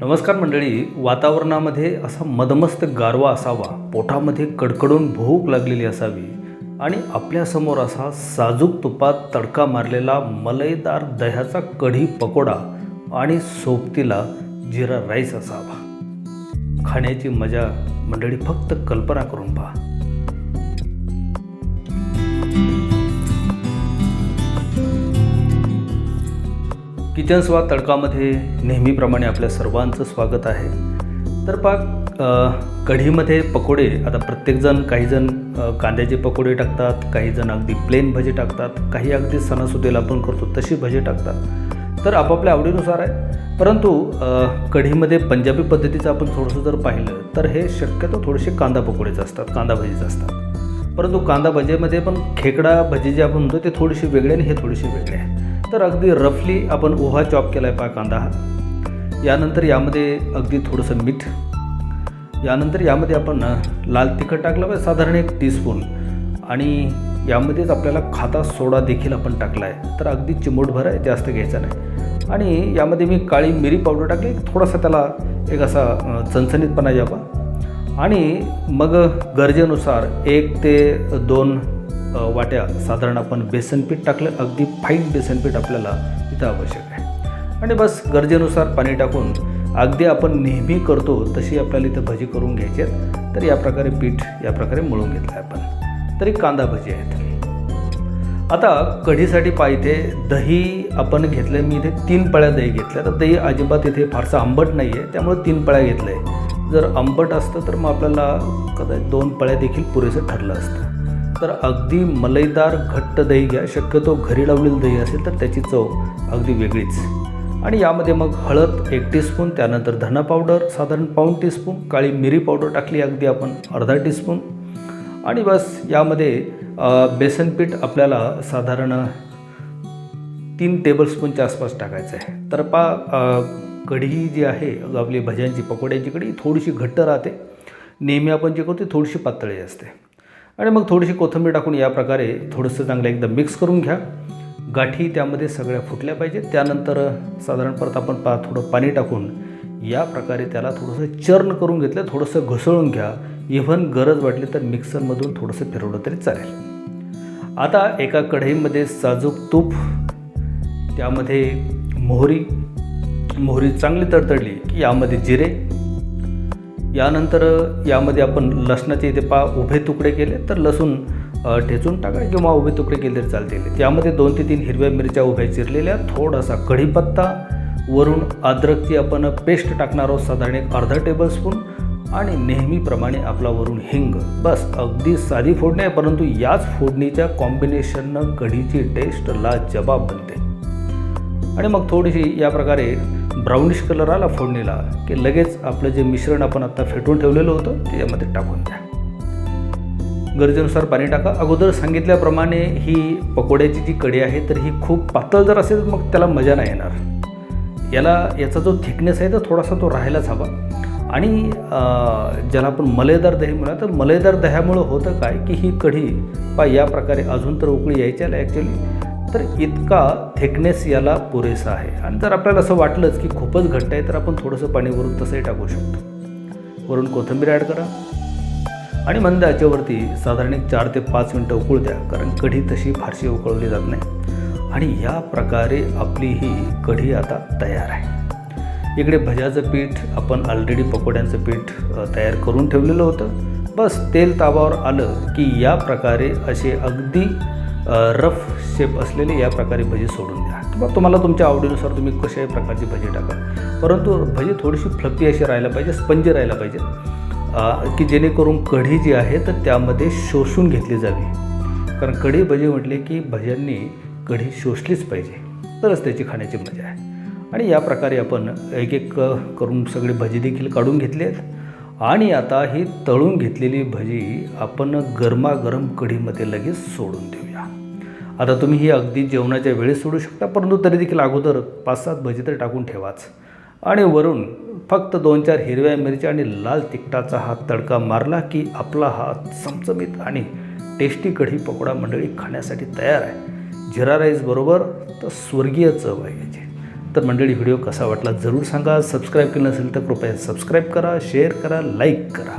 नमस्कार मंडळी वातावरणामध्ये असा मदमस्त गारवा असावा पोटामध्ये कडकडून भूक लागलेली असावी आणि आपल्यासमोर असा साजूक तुपात तडका मारलेला मलईदार दह्याचा कढी पकोडा आणि सोबतीला जिरा राईस असावा. खाण्याची मजा मंडळी फक्त कल्पना करून पहा. किचन स्वाद तडकामध्ये नेहमीप्रमाणे आपल्या सर्वांचं स्वागत आहे. तर पाक कढीमध्ये पकोडे आता प्रत्येकजण काहीजण कांद्याचे पकोडे टाकतात काहीजण अगदी प्लेन भजे टाकतात काही अगदी सणासुदीला आपण करतो तशी भजे टाकतात. तर आपापल्या आवडीनुसार आहे. परंतु कढीमध्ये पंजाबी पद्धतीचं आपण थोडंसं जर पाहिलं तर हे शक्यतो थोडेसे कांदा पकोडेच असतात कांदा भजीच असतात. परंतु कांदा भजीमध्ये पण खेकडा भजी जे आपण म्हणतो ते थोडीशी वेगळे आणि हे थोडीशी वेगळे आहे. तर अगदी रफली आपण ओहा चॉप केला आहे पा कांदा हा. यानंतर यामध्ये अगदी थोडंसं मीठ. यानंतर यामध्ये आपण लाल तिखट टाकलं पाहिजे साधारण एक टीस्पून आणि यामध्येच आपल्याला खाता सोडा देखील आपण टाकला आहे तर अगदी चिमूटभर आहे जास्त घ्यायचा नाही. आणि यामध्ये मी काळी मिरी पावडर टाकली थोडासा त्याला एक असा चणचणीतपणा यावा. आणि मग गरजेनुसार एक ते दोन वाट्या साधारण आपण बेसनपीठ टाकलं अगदी फाईन बेसनपीठ आपल्याला इथं आवश्यक आहे. आणि बस गरजेनुसार पाणी टाकून अगदी आपण नेहमी करतो तशी आपल्याला इथं भजी करून घ्यायची आहेत. तर या प्रकारे पीठ या प्रकारे मळून घेतलं आहे आपण. तरी कांदा भजी आहेत. आता कढीसाठी पाहिजे दही आपण घेतलं मी इथे तीन पळ्या दही घेतल्या. तर दही अजिबात इथे फारसं आंबट नाही आहे त्यामुळे तीन पळ्या घेतलं आहे जर आंबट असतं तर मग आपल्याला कदाचित दोन पळ्या देखील पुरेसं ठरलं असतं. तर अगदी मलईदार घट्ट दही घ्या. शक्यतो घरी लावलेलं दही असेल तर त्याची चव अगदी वेगळीच. आणि यामध्ये मग हळद एक टीस्पून त्यानंतर धना पावडर साधारण पाऊण टीस्पून काळी मिरी पावडर टाकली अगदी आपण अर्धा टीस्पून आणि बस यामध्ये बेसनपीठ आपल्याला साधारण तीन टेबलस्पूनच्या आसपास टाकायचं आहे. तर पा कढी जी आहे आपली भज्यांची पकोड्यांची कढी थोडीशी घट्ट राहते. नेहमी आपण जे करतो ती थोडीशी पातळी असते. आणि मग थोडीशी कोथिंबीर टाकून या प्रकारे थोडंसं चांगलं एकदम मिक्स करून घ्या. गाठी त्यामध्ये सगळ्या फुटल्या पाहिजेत. त्यानंतर साधारण परत आपण पा थोडं पाणी टाकून या प्रकारे त्याला थोडंसं चर्न करून घेतलं थोडंसं घसळून घ्या. इव्हन गरज वाटली तर मिक्सरमधून थोडंसं फिरवलं तरी चालेल. आता एका कढईमध्ये साजूक तूप त्यामध्ये मोहरी मोहरी चांगली तडतडली की यामध्ये जिरे. यानंतर यामध्ये आपण लसणाचे इथे पा उभे तुकडे केले तर लसूण ठेचून टाका किंवा उभे तुकडे केले तरी चालतील. त्यामध्ये दोन ते तीन हिरव्या मिरच्या उभ्या चिरलेल्या थोडासा कढीपत्ता वरून अद्रकची आपण पेस्ट टाकणार आहोत साधारण एक अर्धा टेबलस्पून आणि नेहमीप्रमाणे आपला वरून हिंग. बस अगदी साधी फोडणी आहे परंतु याच फोडणीच्या कॉम्बिनेशननं कढीची टेस्ट ला जबाब बनते. आणि मग थोडीशी या प्रकारे ब्राउनिश कलर आला फोडणीला की लगेच आपलं जे मिश्रण आपण आत्ता फेटून ठेवलेलं होतं ते यामध्ये टाकून द्या. गरजेनुसार पाणी टाका. अगोदर सांगितल्याप्रमाणे ही पकोड्याची जी कढी आहे तर ही खूप पातळ जर असेल मग त्याला मजा नाही येणार. याला याचा जो थिकनेस आहे तर थोडासा तो राहायलाच हवा. आणि ज्याला आपण मलईदार दही म्हणा तर मलईदार दह्यामुळं होतं काय की ही कढी पा या प्रकारे अजून तर उकळी यायची ॲक्च्युली तर इतका थिकनेस याला पुरेसा आहे. आणि जर आपल्याला असं वाटलंच की खूपच घट्ट आहे तर आपण थोडंसं पाणी वरून तसंही टाकू शकतो. वरून कोथिंबीर ॲड करा. आणि मंद याच्यावरती साधारण एक चार ते पाच मिनटं उकळू द्या कारण कढी तशी फारशी उकळवली जात नाही. आणि या प्रकारे आपली ही कढी आता तयार आहे. इकडे भज्याचं पीठ आपण ऑलरेडी पकोड्यांचं पीठ तयार करून ठेवलेलं होतं. बस तेल ताबावर आलं की या प्रकारे असे अगदी रफ शेप असलेले या प्रकारे भजी सोडून द्या. किंवा तुम्हाला तुमच्या आवडीनुसार तुम्ही कशाही प्रकारची भजी टाका. परंतु भजी थोडीशी फ्लपी अशी राहायला पाहिजे स्पंज राहायला पाहिजे. की जेणेकरून कढी जी आहे तर त्यामध्ये शोषून घेतली जावी. कारण कढी भजी म्हटले की भज्यांनी कढी शोषलीच पाहिजे. तरच त्याची खाण्याची मजा आहे. आणि या प्रकारे आपण एक एक करून सगळे भजी देखील काढून घेतले आहेत. आणि आता ही तळून घेतलेली भजी आपण गरमागरम कढीमध्ये लगेच सोडून देऊया. आता तुम्ही ही अगदी जेवणाच्या वेळेस सोडू शकता परंतु तरी देखील अगोदर पाच सात भजी तर टाकून ठेवाच. आणि वरून फक्त दोन चार हिरव्या मिरच्या आणि लाल तिखटाचा हा तडका मारला की आपला हा चमचमीत आणि टेस्टी कढी पकोडा मंडळी खाण्यासाठी तयार आहे. जिरा राईसबरोबर तर स्वर्गीय चव आहे याची. तर मंडळी व्हिडिओ कसा वाटला जरूर सांगा. सबस्क्राईब केलं नसेल तर कृपया सबस्क्राईब करा शेअर करा लाईक करा.